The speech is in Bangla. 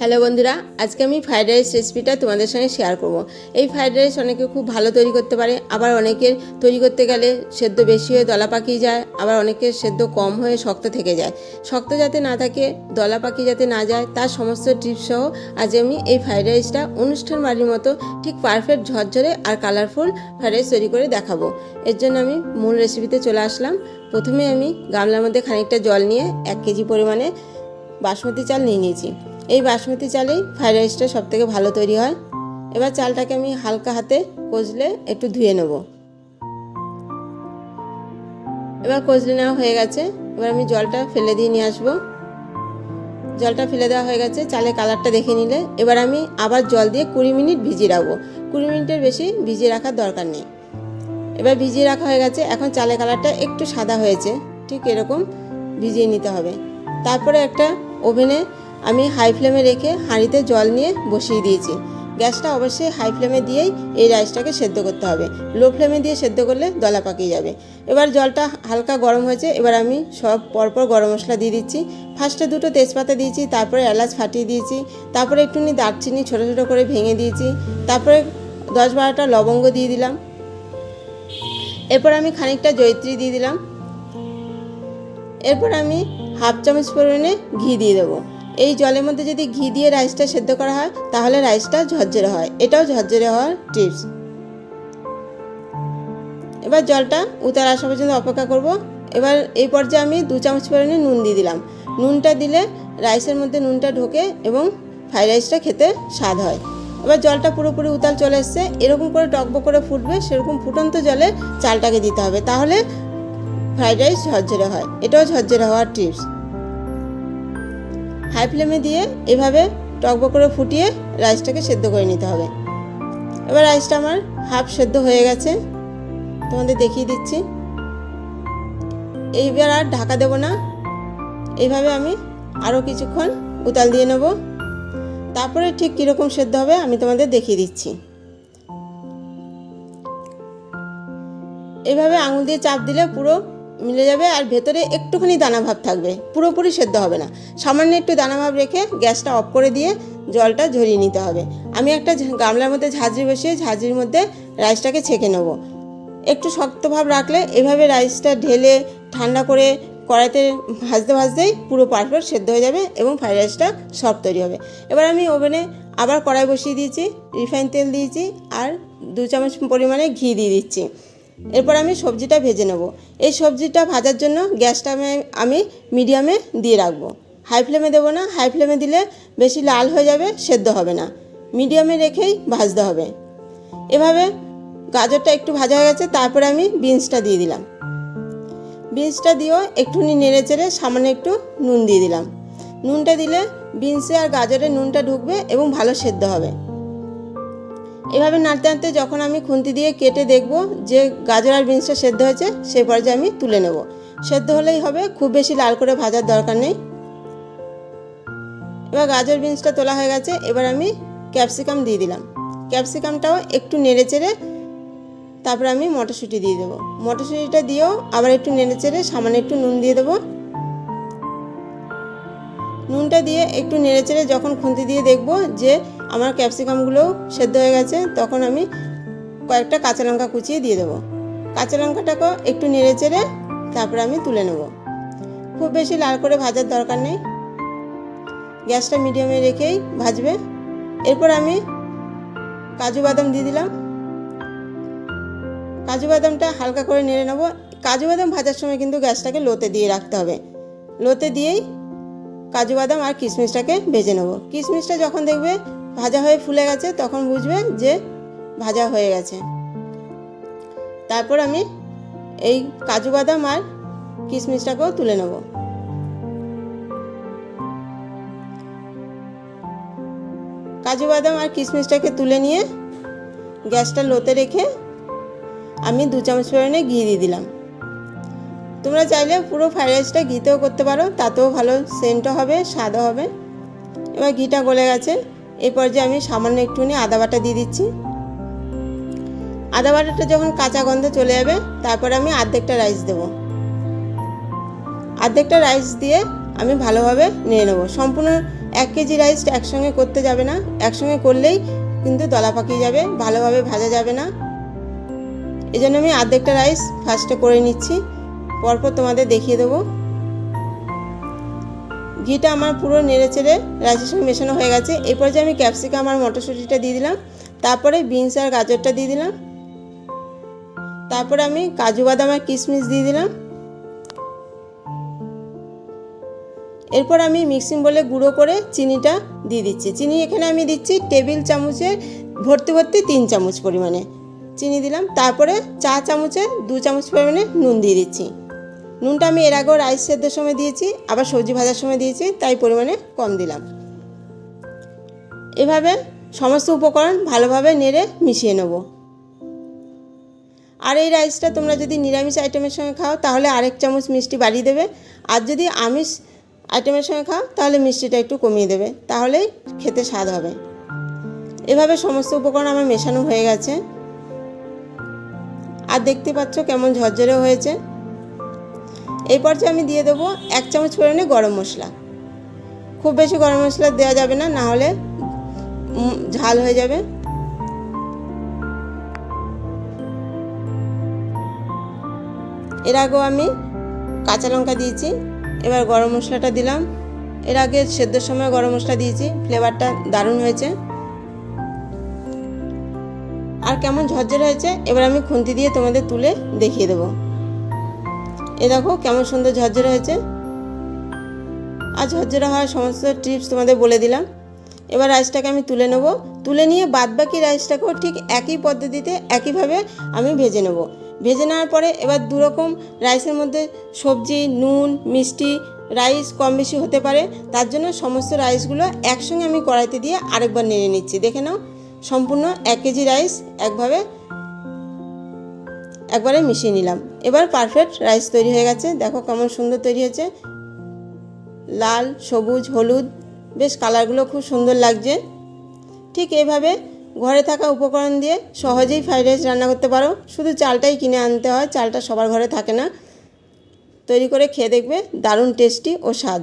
হ্যালো বন্ধুরা, আজকে আমি ফ্রাইড রাইস রেসিপিটা তোমাদের সঙ্গে শেয়ার করব। এই ফ্রাইড রাইস অনেকে খুব ভালো তৈরি করতে পারে, আবার অনেকের তৈরি করতে গেলে সেদ্ধ বেশি হয়ে দলা পাকিয়ে যায়, আবার অনেকের সেদ্ধ কম হয়ে শক্ত থেকে যায়। শক্ত যাতে না থাকে, দলা পাকি যাতে না যায়, তার সমস্ত টিপস সহ আজ আমি এই ফ্রাইড রাইসটা অনুষ্ঠান বাড়ির মতো ঠিক পারফেক্ট ঝরঝরে আর কালারফুল ফ্রাইড রাইস তৈরি করে দেখাবো। এর জন্য আমি মূল রেসিপিতে চলে আসলাম। প্রথমে আমি গামলার মধ্যে খানিকটা জল নিয়ে এক কেজি পরিমাণে বাসমতি চাল নিয়ে নিয়েছি। এই বাসমতি চালেই ফ্রাইড রাইসটা সব থেকে ভালো তৈরি হয়। এবার চালটাকে আমি হালকা হাতে কষলে একটু ধুয়ে নেব। এবার কষলে নেওয়া হয়ে গেছে। এবার আমি জলটা ফেলে দিয়ে নিয়ে আসব। জলটা ফেলে দেওয়া হয়ে গেছে। চালের কালারটা দেখে নিলে। এবার আমি আবার জল দিয়ে কুড়ি মিনিট ভিজিয়ে রাখব। কুড়ি মিনিটের বেশি ভিজিয়ে রাখার দরকার নেই। এবার ভিজিয়ে রাখা হয়ে গেছে। এখন চালের কালারটা একটু সাদা হয়েছে। ঠিক এরকম ভিজিয়ে নিতে হবে। তারপরে একটা ওভেনে আমি হাই ফ্লেমে রেখে হাঁড়িতে জল নিয়ে বসিয়ে দিয়েছি। গ্যাসটা অবশ্যই হাই ফ্লেমে দিয়েই এই রাইসটাকে সেদ্ধ করতে হবে। লো ফ্লেমে দিয়ে সেদ্ধ করলে দলা পাকিয়ে যাবে। এবার জলটা হালকা গরম হয়েছে, এবার আমি সব পরপর গরম মশলা দিয়ে দিচ্ছি। ফার্স্টে দুটো তেজপাতা দিয়েছি, তারপরে এলাচ ফাটিয়ে দিয়েছি, তারপরে একটুখানি দারচিনি ছোটো ছোটো করে ভেঙে দিয়েছি, তারপরে দশ বারোটা লবঙ্গ দিয়ে দিলাম। এরপর আমি খানিকটা জয়িত্রী দিয়ে দিলাম। এরপর আমি হাফ চামচ পরিমাণে ঘি দিয়ে দেবো। এই জলের মধ্যে যদি ঘি দিয়ে রাইসটা সেদ্ধ করা হয়, তাহলে রাইসটা ঝরঝরে হয়। এটাও ঝরঝরে হওয়ার টিপস এবার জলটা উতার আসা পর্যন্ত অপেক্ষা করব। এবার এই পর্যায়ে আমি দু চামচ পরিমাণে নুন দিয়ে দিলাম। নুনটা দিলে রাইসের মধ্যে নুনটা ঢোকে এবং ফ্রাইড রাইসটা খেতে স্বাদ হয়। এবার জলটা পুরোপুরি উতাল চলে এসছে। এরকম করে টকবক করে ফুটবে, সেরকম ফুটন্ত জলে চালটাকে দিতে হবে। তাহলে ফ্রাইড রাইস ঝরঝরে হয়। এটাও ঝরঝরে হওয়ার টিপস হাই ফ্লেমে দিয়ে এভাবে টকবক করে ফুটিয়ে রাইসটাকে সেদ্ধ করে নিতে হবে। এবার রাইসটা আমার হাফ সেদ্ধ হয়ে গেছে। তোমাদের দেখিয়ে দিচ্ছি। এইবার আর ঢাকা দেব না। এইভাবে আমি আরও কিছুক্ষণ উতাল দিয়ে নেব। তারপরে ঠিক কীরকম সেদ্ধ হবে আমি তোমাদের দেখিয়ে দিচ্ছি। এইভাবে আঙুল দিয়ে চাপ দিলে পুরো মিলে যাবে আর ভেতরে একটুখানি দানা ভাব থাকবে। পুরোপুরি সেদ্ধ হবে না। সামান্য একটু দানা ভাব রেখে গ্যাসটা অফ করে দিয়ে জলটা ঝরিয়ে নিতে হবে। আমি একটা গামলার মধ্যে ঝাঁঝরি বসিয়ে ঝাঁঝরির মধ্যে রাইসটাকে ছেঁকে নেব। একটু শক্ত ভাব রাখলে এভাবে রাইসটা ঢেলে ঠান্ডা করে কড়াইতে ভাজতে ভাজতেই পুরো পারফেক্ট সেদ্ধ হয়ে যাবে এবং ফ্রাইড রাইসটা সফট তৈরি হবে। এবার আমি ওভেনে আবার কড়াই বসিয়ে দিয়েছি, রিফাইন তেল দিয়েছি আর দু চামচ পরিমাণে ঘি দিয়ে দিচ্ছি। এরপর আমি সবজিটা ভেজে নেব। এই সবজিটা ভাজার জন্য গ্যাসটা আমি আমি মিডিয়ামে দিয়ে রাখব। হাই ফ্লেমে দেবো না, হাই ফ্লেমে দিলে বেশি লাল হয়ে যাবে, সেদ্ধ হবে না। মিডিয়ামে রেখেই ভাজতে হবে। এভাবে গাজরটা একটু ভাজা হয়ে গেছে, তারপরে আমি বিনসটা দিয়ে দিলাম। বিনসটা দিয়েও একটুখানি নেড়ে চেড়ে সামান্য একটু নুন দিয়ে দিলাম। নুনটা দিলে বিনসে আর গাজরে নুনটা ঢুকবে এবং ভালো সেদ্ধ হবে। এভাবে নাড়তে নাড়তে যখন আমি খুন্তি দিয়ে কেটে দেখব যে গাজর আর বিনসটা সেদ্ধ হয়েছে সেই পর্যায়ে আমি তুলে নেব। সেদ্ধ হলেই হবে, খুব বেশি লাল করে ভাজার দরকার নেই। এবার গাজর বিনসটা তোলা হয়ে গেছে, এবার আমি ক্যাপসিকাম দিয়ে দিলাম। ক্যাপসিকামটাও একটু নেড়ে চেড়ে তারপরে আমি মটরশুঁটি দিয়ে দেবো। মটরশুঁটিটা দিয়েও আবার একটু নেড়ে চেড়ে সামান্য একটু নুন দিয়ে দেবো। নুনটা দিয়ে একটু নেড়ে চেড়ে যখন খুন্তি দিয়ে দেখব যে আমার ক্যাপসিকামগুলোও সেদ্ধ হয়ে গেছে, তখন আমি কয়েকটা কাঁচা লঙ্কা কুচিয়ে দিয়ে দেবো। কাঁচা লঙ্কাটাকেও একটু নেড়ে চেড়ে তারপরে আমি তুলে নেব। খুব বেশি লাল করে ভাজার দরকার নেই। গ্যাসটা মিডিয়ামে রেখেই ভাজবে। এরপর আমি কাজু বাদাম দিয়ে দিলাম। কাজু বাদামটা হালকা করে নেড়ে নেব। কাজু বাদাম ভাজার সময় কিন্তু গ্যাসটাকে লোতে দিয়ে রাখতে হবে। লোতে দিয়েই কাজু বাদাম আর কিশমিশটাকে ভেজে নেব। কিশমিশটা যখন দেখবে ভাজা হয়ে ফুলে গেছে, তখন বুঝবে যে ভাজা হয়ে গেছে। তারপর আমি এই কাজু বাদাম আর কিশমিশটাকেও তুলে নেব। কাজু বাদাম আর কিশমিশটাকে তুলে নিয়ে গ্যাসটা লোতে রেখে আমি দু চামচ পরিমাণে ঘি দিয়ে দিলাম। তোমরা চাইলে পুরো ফ্রাইড রাইসটা ঘিতেও করতে পারো, তাতেও ভালো সেন্টও হবে, স্বাদও হবে। এবার ঘিটা গলে গেছে এই পর্যায়ে আমি সামান্য একটুখানি আদা বাটা দিয়ে দিচ্ছি। আদা বাটাটা যখন কাঁচা গন্ধ চলে যাবে, তারপর আমি আর্ধেকটা রাইস দেবো। আর্ধেকটা রাইস দিয়ে আমি ভালোভাবে নিয়ে নেব। সম্পূর্ণ এক কেজি রাইস একসঙ্গে করতে যাবে না, একসঙ্গে করলেই কিন্তু দলা পাকিয়ে যাবে, ভালোভাবে ভাজা যাবে না। এই জন্য আমি আর্ধেকটা রাইস ফার্স্টে করে নিচ্ছি। পরপর তোমাদের দেখিয়ে দেবো। ঘিটা আমার পুরো নেড়ে চেড়ে রাইসের সঙ্গে মেশানো হয়ে গেছে। এরপর যে আমি ক্যাপসিকাম আর মটরশুঁটিটা দিয়ে দিলাম, তারপরে বিনস আর গাজরটা দিয়ে দিলাম। তারপরে আমি কাজু বাদাম আর কিশমিশ দিয়ে দিলাম। এরপর আমি মিক্সিং বলে গুঁড়ো করে চিনিটা দিয়ে দিচ্ছি। চিনি এখানে আমি দিচ্ছি টেবিল চামচে ভর্তি ভর্তি তিন চামচ পরিমাণে চিনি দিলাম। তারপরে চা চামচে দু চামচ পরিমাণে নুন দিয়ে দিচ্ছি। নুনটা আমি এর আগেও রাইস সেদ্ধের সময় দিয়েছি, আবার সবজি ভাজার সময় দিয়েছি, তাই পরিমাণে কম দিলাম। এভাবে সমস্ত উপকরণ ভালোভাবে নেড়ে মিশিয়ে নেব। আর এই রাইসটা তোমরা যদি নিরামিষ আইটেমের সঙ্গে খাও, তাহলে আরেক চামচ মিষ্টি বাড়িয়ে দেবে। আর যদি আমিষ আইটেমের সঙ্গে খাও, তাহলে মিষ্টিটা একটু কমিয়ে দেবে, তাহলেই খেতে স্বাদ হবে। এভাবে সমস্ত উপকরণ আমার মেশানো হয়ে গেছে। আর দেখতে পাচ্ছ কেমন ঝরঝরে হয়েছে। এই পর্যায়ে আমি দিয়ে দেবো এক চামচ পরিমাণে গরম মশলা। খুব বেশি গরম মশলা দেওয়া যাবে না না হলে ঝাল হয়ে যাবে। এর আগেও আমি কাঁচা লঙ্কা দিয়েছি, এবার গরম মশলাটা দিলাম। এর আগে সেদ্ধর সময় গরম মশলা দিয়েছি, ফ্লেভারটা দারুণ হয়েছে। আর কেমন ঝরঝরে হয়েছে, এবার আমি খুন্তি দিয়ে তোমাদের তুলে দেখিয়ে দেবো। এ দেখো কেমন সুন্দর ঝরঝরে হয়েছে। আর ঝরঝরে হওয়ার সমস্ত টিপস তোমাদের বলে দিলাম। এবার রাইসটাকে আমি তুলে নেব। তুলে নিয়ে বাদবাকি রাইসটাকেও ঠিক একই পদ্ধতিতে, একইভাবে আমি ভেজে নেব। ভেজে নেওয়ার পরে এবার দুরকম রাইসের মধ্যে সবজি, নুন, মিষ্টি রাইস কম বেশি হতে পারে। তার জন্য সমস্ত রাইসগুলো একসঙ্গে আমি কড়াইতে দিয়ে আরেকবার নেড়ে নিচ্ছি। দেখে নাও, সম্পূর্ণ এক কেজি রাইস একভাবে একবারে মিশিয়ে নিলাম। এবার পারফেক্ট রাইস তৈরি হয়ে গেছে। দেখো কেমন সুন্দর তৈরি হয়েছে। লাল, সবুজ, হলুদ, বেশ কালারগুলো খুব সুন্দর লাগছে। ঠিক এইভাবে ঘরে থাকা উপকরণ দিয়ে সহজেই ফ্রাইড রাইস রান্না করতে পারো। শুধু চালটাই কিনে আনতে হয়, চালটা সবার ঘরে থাকে না। তৈরি করে খেয়ে দেখবে, দারুণ টেস্টি ও স্বাদ।